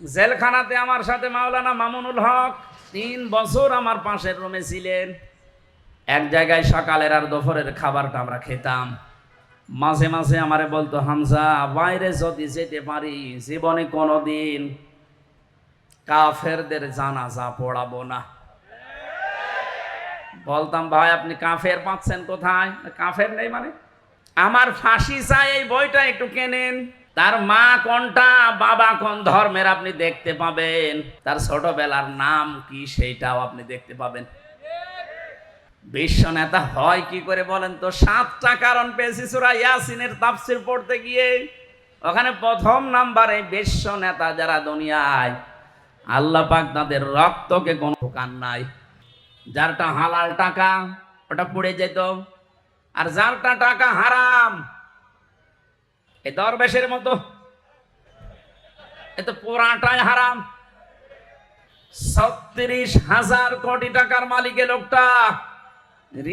জেলখানাতে আমার সাথে মাওলানা মামুনুল হক তিন বছর আমার পাশের রুমে ছিলেন। এক জায়গায় সকালের আর দুপুরের খাবারটা আমরা খেতাম। মাঝে মাঝে আমারে বলতো, হামজা, বাইরে যদি যেতে পারি, জীবনে কোনোদিন কাফেরদের জানাজা পড়াবো না। বলতাম, ভাই, আপনি কাফের পাচ্ছেন কোথায়? কাফের নেই মানে? আমার ফাঁসি চাই, এই বইটা একটু কেনেন। তার মা কোনটা, বাবা কোন ধর্মের আপনি দেখতে পাবেন? তার ছোটবেলার নাম কি সেইটাও আপনি দেখতে পাবেন। বিশ্ব নেতা হয় কি করে বলেন তো? সাতটা কারণ পেয়েছি সুরা ইয়াসিনের তাফসির পড়তে গিয়ে। ওখানে প্রথম নাম্বারে বিশ্ব নেতা যারা দুনিয়ায়, আল্লাহ পাক তাদের রক্তকে কোনো দোকান নাই। যারটা হালাল টাকা, ওটা পুড়ে যেত। আর যারটা টাকা হারাম এ দরবেশের মতো। এ তো পুরাটাই হারাম। ছত্রিশ হাজার কোটি টাকার মালিক লোকটা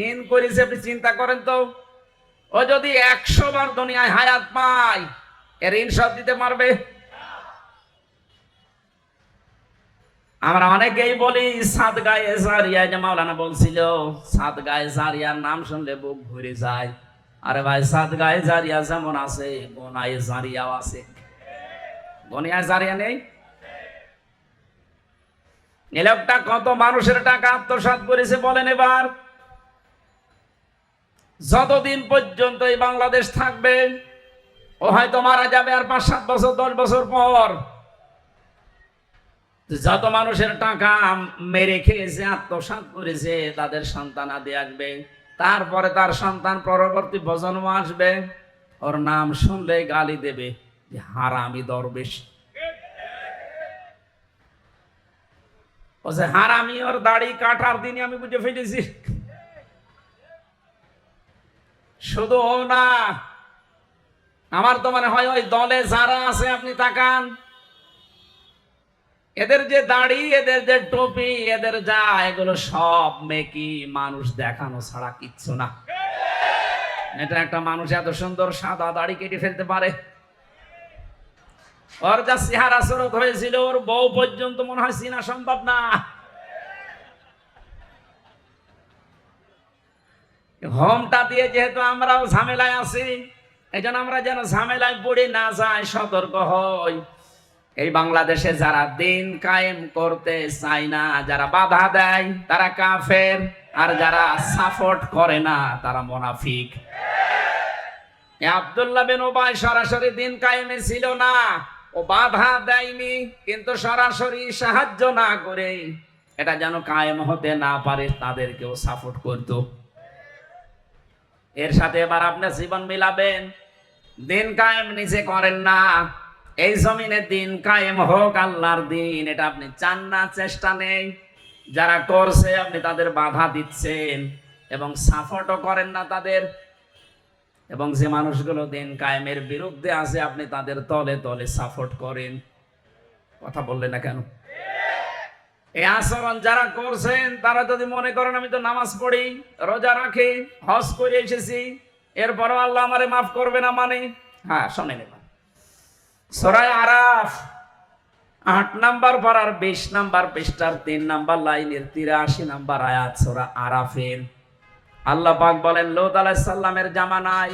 ঋণ করেছে, আপনি চিন্তা করেন তো। ও যদি একশো বার দুনিয়ায় হায়াত পায়, এ ঋণ সব দিতে পারবে? আমরা অনেকেই বলি সাত গায়ে জারিয়া যে মাওলানা বলছিল সাত গায়ে জারিয়ার নাম শুনলে বুক ভরে যায়। আরে ভাই সাত গায়ে জারিয়া যেমন আছে, গোনায় জারিয়াও আছে। গনিয়ায় জারিয়া নেই? এ লোকটা কত মানুষের টাকা আত্মসাৎ করেছে বলেন এবার। যতদিন পর্যন্ত এই বাংলাদেশ থাকবে, ও হয়তো মারা যাবে আর পাঁচ, সাত বছর, দশ বছর পর। যত মানুষের টাকা মেরে খেয়েছে, আত্মসাৎ করেছে, তাদের সন্তান আদি আসবে। তারপরে তার সন্তান পরবর্তী প্রজন্ম আসবে, ওর নাম শুনলে গালি দেবে যে হারামি দরবেশ। ও যে হারামি, ওর দাড়ি কাটার দিনই আমি বুঝে ফেলেছি। শুধু ও না, আমার তো মনে হয় ওই দলে যারা আছে, আপনি তাকান। এদের যে দাড়ি, এদের যে টুপি, এদের যা, এগুলো সব মেকি মানুষ দেখানো ছাড়া কিচ্ছু না। এটা একটা মানুষ এত সুন্দর সাদা দাড়ি কেটে ফেলতে পারে। ওর যা চেহারা সুরত হয়েছিল, ওর বউ পর্যন্ত মনে হয় চিনা সম্ভব না। হোমটা দিয়ে যেহেতু আমরাও ঝামেলায় আছি এই আমরা যেন ঝামেলায় পড়ে না যাই, সতর্ক হই। এই বাংলাদেশে যারা দিন কায়েম করতে চায় না, যারা বাধা দেয়, তারা কাফের। আর যারা সাপোর্ট করে না, তারা মোনাফিক। আব্দুল্লাহ বিন ওবাই সরাসরি দিন কায়েমে ছিল না। ও বাধা দেয়নি, কিন্তু সরাসরি সাহায্য না করে। এটা যেন কায়েম হতে না পারে, তাদেরকেও সাপোর্ট করত। এর সাথে এবার আপনার জীবন মিলাবেন। দিন কায়েম নিজে করেন না। এই জমিনে দিন কায়েম হোক আল্লাহর দিন, এটা আপনি চান না, চেষ্টা নেই। যারা করছে, আপনি তাদের বাধা দিচ্ছেন এবং সাপোর্টও করেন না তাদের। এবং যে মানুষগুলো দিন কায়েমের বিরুদ্ধে আছে, আপনি তাদের তলে তলে সাপোর্ট করেন। কথা বললেন না কেন? এই আচরণ যারা করছেন, তারা যদি মনে করেন, আমি তো নামাজ পড়ি, রোজা রাখি, হজ করে এসেছি, এরপরও আল্লাহ আমারে মাফ করবে না মানে? হ্যাঁ শোনেন সরাই আরাফ, আট নাম্বার পাড়ার বিশ নাম্বার পৃষ্ঠার তিন নাম্বার লাইনের তিরাশি নাম্বার আয়াত সোরা আরাফের। আল্লাহ পাক বলেন লোদ আলাইসাল্লামের জামানায়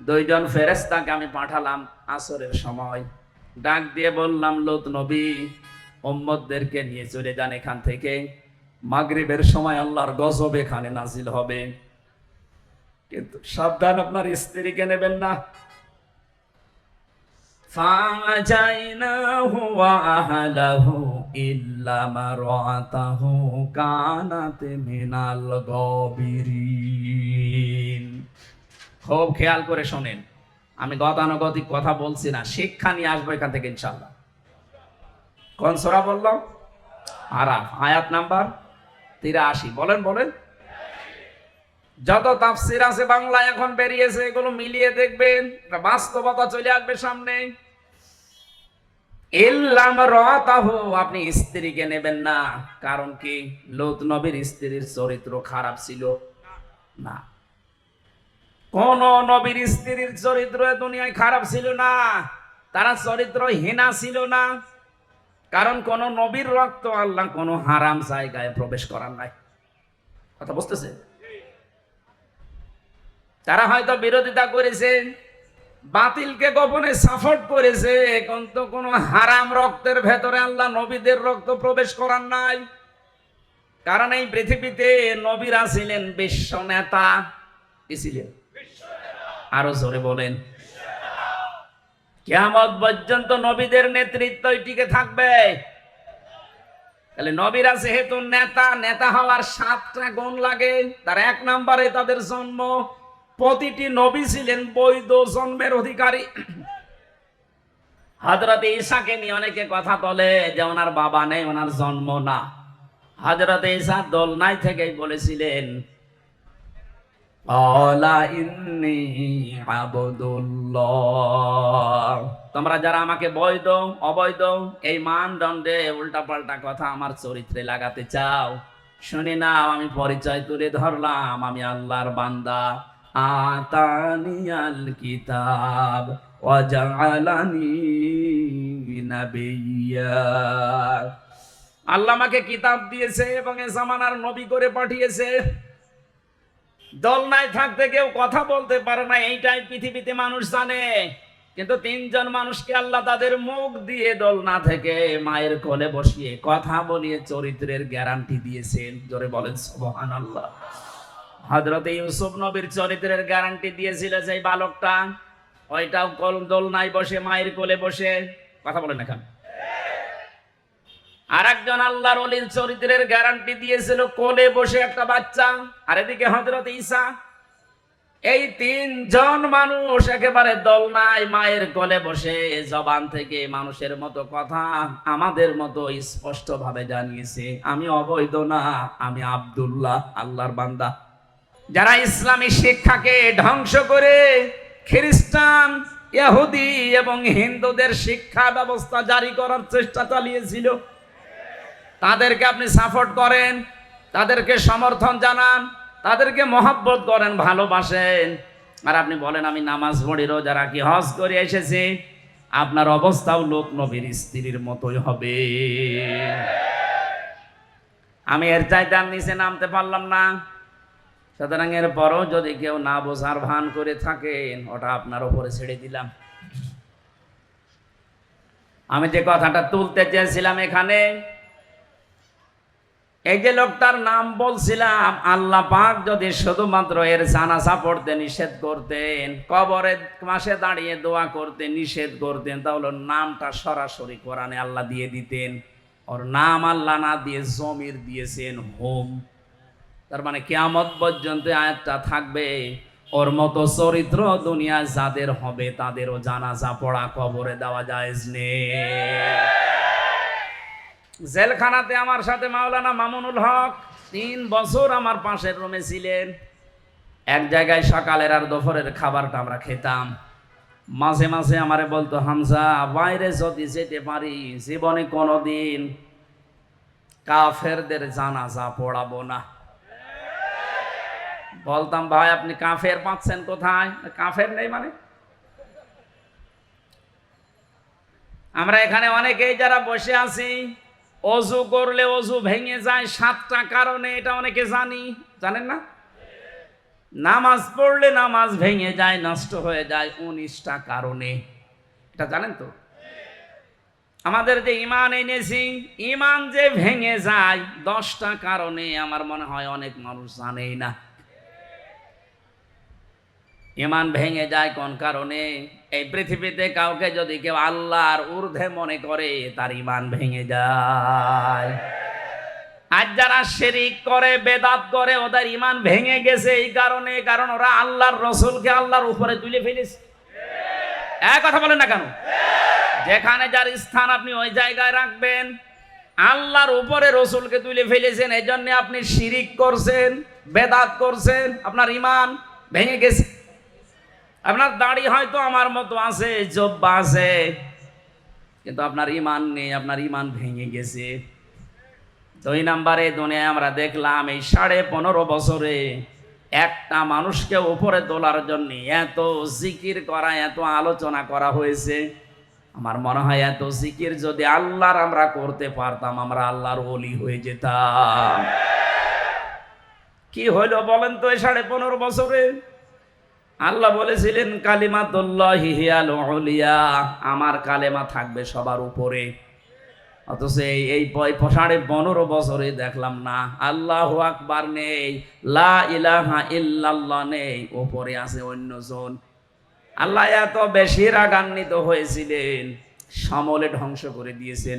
দুইজন ফেরেস্তাকে আমি পাঠালাম আসরের সময়। ডাক দিয়ে বললাম, লোত নবী ওম্মদদেরকে নিয়ে চলে যান এখান থেকে। মাগরিবের সময় আল্লাহর গজব এখানে নাজিল হবে। কিন্তু সাবধান, আপনার স্ত্রীকে নেবেন না। فَعَجَيْنَاهُ وَأَهْلَهُ إِلَّا امْرَأَتَهُ كَانَتْ مِنَ الْغَابِرِينَ খুব খেয়াল করে শোনেন আমি গতানুগতিক কথা বলছি না শিক্ষা নিয়ে আসবো এখান থেকে ইনশাল্লাহ কোন সোরা বললাম আরাফ আয়াত নাম্বার তিরাশি বলেন বলেন যত তাফসির আছে বাংলা এখন বেরিয়েছে, এগুলো মিলিয়ে দেখবেন বাস্তবতা চলে আসবে সামনে। ইল্লাম রাতাহু, আপনি স্ত্রীকে নেবেন না। কারণ কি? লোত নবীর স্ত্রীর চরিত্র খারাপ ছিল। না। কোন নবীর স্ত্রীর চরিত্র দুনিয়ায় খারাপ ছিল না। তারা চরিত্র হীনা ছিল না। কারণ কোন নবীর রক্ত আল্লাহ কোন হারাম জায়গায় প্রবেশ করার নাই। কথা বুঝতেছে তারা হয়তো বিরোধিতা করেছে, বাতিলকে গোপনে সাপোর্ট করেছে কিন্তু কোন হারাম রক্তের ভেতরে আল্লাহ নবীদের রক্ত প্রবেশ করার নাই। কারণ এই পৃথিবীতে নবীরা ছিলেন বিশ্ব নেতা ছিলেন? আরও জোরে বলেন। কেমন পর্যন্ত নবীদের নেতৃত্ব টিকে থাকবে। তাহলে নবীরা যেহেতু নেতা নেতা হওয়ার সাতটা গুণ লাগে, তার এক নম্বরে তাদের জন্ম। প্রতিটি নবী ছিলেন বৈধ জন্মের অধিকারী। হজরত ঈশাকে নিয়ে অনেকে কথা বলে যে ওনার বাবা নেই, ওনার জন্ম না। হজরত ঈশা দোলনাই থেকেই বলেছিলেন, অলা ইন্নি আবদুল্লাহ। তোমরা যারা আমাকে বৈধ, অবৈধ, এই মানদণ্ডে উল্টা পাল্টা কথা আমার চরিত্রে লাগাতে চাও, শুনে নাও, আমি পরিচয় তুলে ধরলাম, আমি আল্লাহর বান্দা। আতানিয়াল কিতাব ওয়াজআলানি নাবিয়্যা আল্লাহ আমাকে কিতাব দিয়েছে এবং এ জামানার নবী করে পাঠিয়েছে। দলনায় থাকতে কেউ কথা বলতে পারে না, এইটাই পৃথিবীতে মানুষ জানে। কিন্তু তিনজন মানুষকে আল্লাহ তাদের মুখ দিয়ে দোলনা থেকে মায়ের কোলে বসিয়ে কথা বলিয়ে চরিত্রের গ্যারান্টি দিয়েছেন। জোরে বলেন সোহান আল্লাহ হজরত ইউসুফ নবীর চরিত্রের গ্যারান্টি দিয়েছিল যে বালকটা ওইটাও কল, দোলনায় বসে, মায়ের কোলে বসে। কথা বলেন এখন আর একজন আল্লাহর অলির চরিত্রের গ্যারান্টি দিয়েছিল, কোলে বসে একটা বাচ্চা। আর এদিকে হজরত ঈসা, এই তিনজন মানুষ একেবারে দলনায়, মায়ের কোলে বসে, জবান থেকে মানুষের মতো কথা আমাদের মতো স্পষ্ট ভাবে জানিয়েছে, আমি অবৈধ না, আমি আব্দুল্লাহ, আল্লাহর বান্দা। যারা ইসলামী শিক্ষাকে ধ্বংস করে খ্রিস্টান, ইহুদি এবং হিন্দুদের শিক্ষা ব্যবস্থা জারি করার চেষ্টা চালিয়েছিল, তাদেরকে আপনি সাপোর্ট করেন, তাদেরকে সমর্থন জানান, তাদেরকে মহাব্বত করেন, ভালোবাসেন। আর আপনি বলেন, আমি নামাজ পড়ি, রোজা রাখি, হজ করে এসেছি। আপনার অবস্থাও লোক নবীর স্ত্রীর মতোই হবে। আমি এর চাইতে আর নিচে নামতে পারলাম না। সুতরাং এর পরও যদি কেউ না বোঝার ভান করে থাকেন, ওটা আপনার ওপরে ছেড়ে দিলাম। আমি যে কথাটা তুলতে চেয়েছিলাম এখানে, এই যে লোকটার নাম বলছিলাম, আল্লাহ পাক যদি শুধুমাত্র এর জানাজা পড়তে নিষেধ করতেন, কবরের মাসে দাঁড়িয়ে দোয়া করতে নিষেধ করতেন, তাহলে নামটা সরাসরি কোরআনে আল্লাহ দিয়ে দিতেন। ওর নাম আল্লাহ না দিয়ে জমির দিয়েছেন, হোম। তার মানে কেয়ামত পর্যন্ত আয়াতটা থাকবে। ওর মতো চরিত্র দুনিয়া যাদের হবে, তাদেরও জানাজা পড়া কবরে দেওয়া যায় জেলখানাতে আমার সাথে মাওলানা মামুনুল হক তিন বছর আমার পাশের রুমে ছিলেন। এক জায়গায় সকালের আর দুপুরের খাবারটা আমরা খেতাম। মাঝে মাঝে আমারে বলতো, হামজা, বাইরে যদি যেতে পারি, জীবনে কোনোদিন কাফেরদের জানাজা পড়াবো না। বলতাম, ভাই, আপনি কাফের পাচ্ছেন কোথায়? কাফের নেই মানে। আমরা এখানে অনেকেই যারা বসে আছি, অজু করলে অজু ভেঙে যায় সাতটা কারণে, এটা অনেকে জানি। জানেন না? নামাজ পড়লে নামাজ ভেঙে যায়, নষ্ট হয়ে যায় উনিশটা কারণে। এটা জানেন তো? আমাদের যে ইমান এনেছি, ইমান যে ভেঙে যায়, দশটা কারণে আমার মনে হয় অনেক মানুষ জানেই না। ইমান ভেঙে যায় কোন কারণে? এই পৃথিবীতে কাউকে যদি কেউ আল্লাহর ঊর্ধ্বে মনে করে, তার ইমান ভেঙে যায়। আজ যারা শেরিক করে, বেদাত করে, ওদের ইমান ভেঙে গেছে এই কারণে, কারণ ওরা আল্লাহর রসুলকে আল্লাহর উপরে তুলে ফেলেছে। এক কথা বলেন না কেন? যেখানে যার স্থান আপনি ওই জায়গায় রাখবেন, আল্লাহর উপরে রসুলকে তুলে ফেলেছেন এই জন্য আপনি শিরিক করছেন, বেদাত করছেন, আপনার ইমান ভেঙে গেছে। আপনার দাড়ি হয়তো আমার মতো আছে, জব্বা আছে, কিন্তু আপনার ইমান নেই, আপনার ইমান ভেঙে গেছে। দুই নাম্বারে দুনিয়ায় আমরা দেখলাম, এই সাড়ে পনেরো বছরে একটা মানুষকে উপরে তোলার জন্য এত জিকির করা, এত আলোচনা করা হয়েছে। আমার মনে হয় এত জিকির যদি আল্লাহর আমরা করতে পারতাম, আমরা আল্লাহর ওলি হয়ে যেতাম। কি হইল বলেন তো এই সাড়ে পনেরো বছরে? আল্লাহ বলেছিলেন, কালিমাতুল্লাহি হিয়াল উলিয়া আমার কালেমা থাকবে সবার উপরে। অথচ এই সাড়ে পনেরো বছরে দেখলাম না, আল্লাহ আকবার নেই, লা ইলাহা ইল্লাল্লাহ নেই ওপরে আছে অন্যজন। আল্লাহ এত বেশি রাগান্বিত হয়েছিলেন, সমলে ধ্বংস করে দিয়েছেন।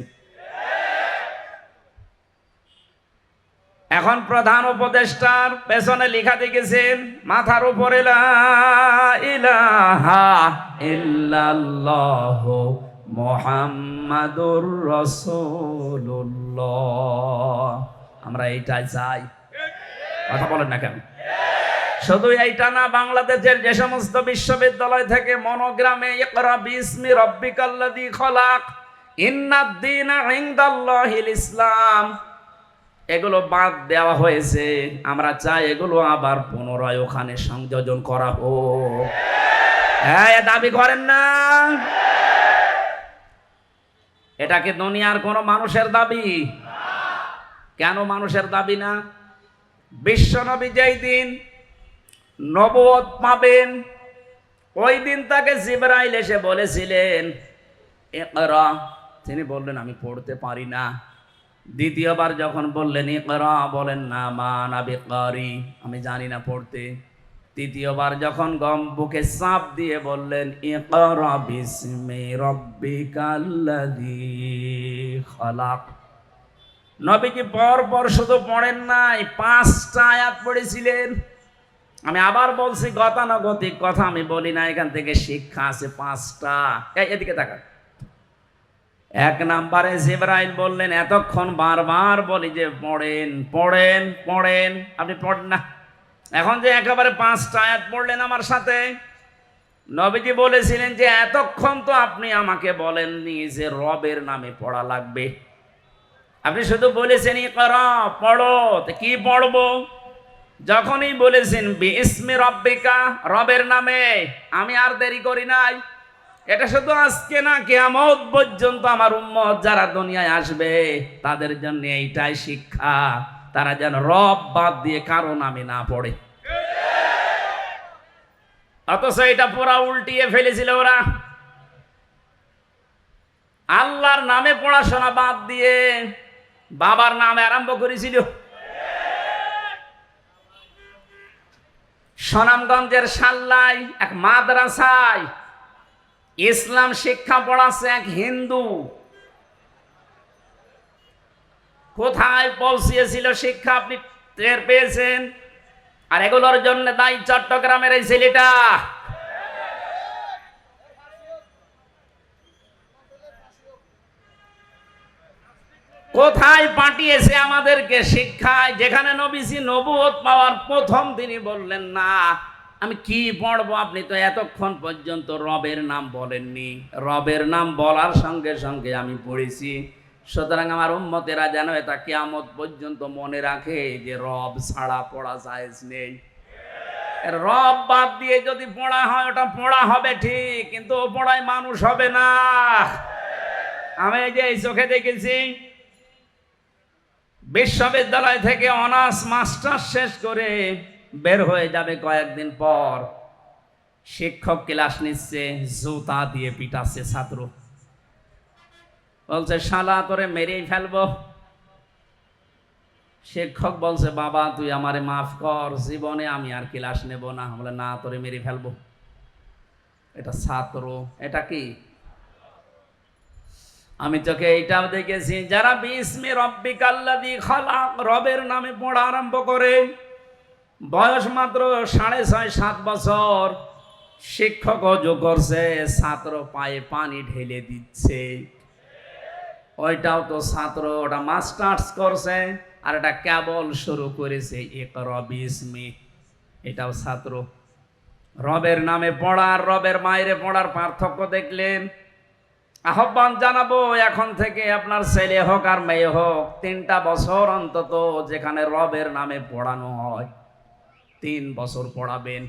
এখন প্রধান উপদেষ্টার পেছনে লেখা দেখেছেন, মাথার উপরে আমরা এইটাই চাই। কথা বলেন না কেন? শুধু এইটা না, বাংলাদেশের যে সমস্ত বিশ্ববিদ্যালয় থেকে মনোগ্রামে ইকরা বিসমি রব্বিকাল্লাযী খলাক ইসলাম এগুলো বাদ দেওয়া হয়েছে। আমরা চাই এগুলো আবার পুনরায় ওখানে সংযোজন করা হোক। হ্যাঁ দাবি করেন না। এটা কি দুনিয়ার কোনো মানুষের দাবি? কেন মানুষের দাবি না? বিশ্বনবী যেই দিন নবদ পাবেন, ওই দিন তাকে জিবরাইল এসে বলেছিলেন তিনি বললেন, আমি পড়তে পারি না। দ্বিতীয়বার যখন বললেন, ইকরা বলেন, না, মা নাবি কারি আমি জানি না পড়তে। তৃতীয়বার যখন গম বুকে চাপ দিয়ে বললেন, ইকরা বিসমি রব্বিকাল্লাযী খলাক নবীজি পর পর শুধু পড়েন নাই, পাঁচটা আয়াত পড়েছিলেন। আমি আবার বলছি, গতানুগতিক কথা আমি বলি না, এখান থেকে শিক্ষা আছে পাঁচটা। এদিকে তাকান। এক নাম্বারে জিব্রাইল বললেন, এতক্ষণ বারবার বলি যে, পড়েন পড়েন পড়েন। আপনি পড়েন না। এখন যে একেবারে পাঁচটা আয়াত পড়লেন আমার সাথে, নবীজি বলেছিলেন যে, এতক্ষণ তো আপনি আমাকে বলেননি যে, রবের নামে পড়া লাগবে। আপনি শুধু বলেছেন ই কর পড়ো কি পড়ব? যখনই বলেছেন বিস্মি রব্বিকা, রবের নামে, আমি আর দেরি করি নাই। এটা শুধু আজকে না, কেয়ামত পর্যন্ত আমার উম্মত যারা দুনিয়ায় আসবে, তাদের জন্য এইটাই শিক্ষা। তারা যেন রব বাদ দিয়ে কারও নামে না পড়ে। অথচ এটা পুরা উল্টিয়ে ফেলেছিল ওরা। আল্লাহর নামে পড়াশোনা বাদ দিয়ে বাবার নামে আরম্ভ করেছিল। সুনামগঞ্জের সাল্লাই এক মাদ্রাসায় ইসলাম শিক্ষা পড়াচ্ছে এক হিন্দু। কোথায় পৌঁছিয়েছিল শিক্ষা আপনি টের পেয়েছেন? আর এগুলোর জন্য দায়ী চট্টগ্রামের এই ছেলেটা। কোথায় পাঠিয়েছে আমাদেরকে শিক্ষায়? যেখানে নবীজি নবুয়ত পাওয়ার প্রথম তিনি বললেন, না আমি কি পড়ব? আপনি তো এতক্ষণ পর্যন্ত রবের নাম বলেননি। রবের নাম বলার সঙ্গে সঙ্গে আমি পড়েছি। সুতরাং আমার উম্মতেরা যেন এটা কিয়ামত পর্যন্ত মনে রাখে যে রব ছাড়া পড়া জায়েজ নেই। রব বাদ দিয়ে যদি পড়া হয়, ওটা পড়া হবে ঠিক, কিন্তু ও পড়ায় মানুষ হবে না। আমি যে এই চোখে দেখেছি, বিশ্ববিদ্যালয় থেকে অনার্স মাস্টার শেষ করে বের হয়ে যাবে কয়েকদিন পর। শিক্ষক ক্লাস নিচ্ছে, জুতা দিয়ে পিটাচ্ছে ছাত্র। বলছে, শালা, তোরে মেরেই ফেলব। শিক্ষক বলছে, বাবা, তুই আমারে মাফ কর, জীবনে আমি আর ক্লাস নেব না। বলে, না, তোরে মেরে ফেলব। এটা ছাত্র, এটা কি? আমি তোকে এইটাও দেখেছি, যারা বিস্মি রব্বিকাল্লাদি খালাক, রবের নামে পড়া আরম্ভ করে বয়স মাত্র সাড়ে ছয়, সাত বছর। শিক্ষক অজু করছে, ছাত্র পায়ে পানি ঢেলে দিচ্ছে। ওইটাও তো ছাত্র, ওটা মাস্টার্স করছে, আর এটা কেবল শুরু করেছে এক রবিস্মি এটাও ছাত্র। রবের নামে পড়ার, রবের মায়েরে পড়ার পার্থক্য দেখলেন। আহ্বান জানাব, এখন থেকে আপনার ছেলে হোক আর মেয়ে হোক, তিনটা বছর অন্তত যেখানে রবের নামে পড়ানো হয়। তিন বছর পড়াবেন।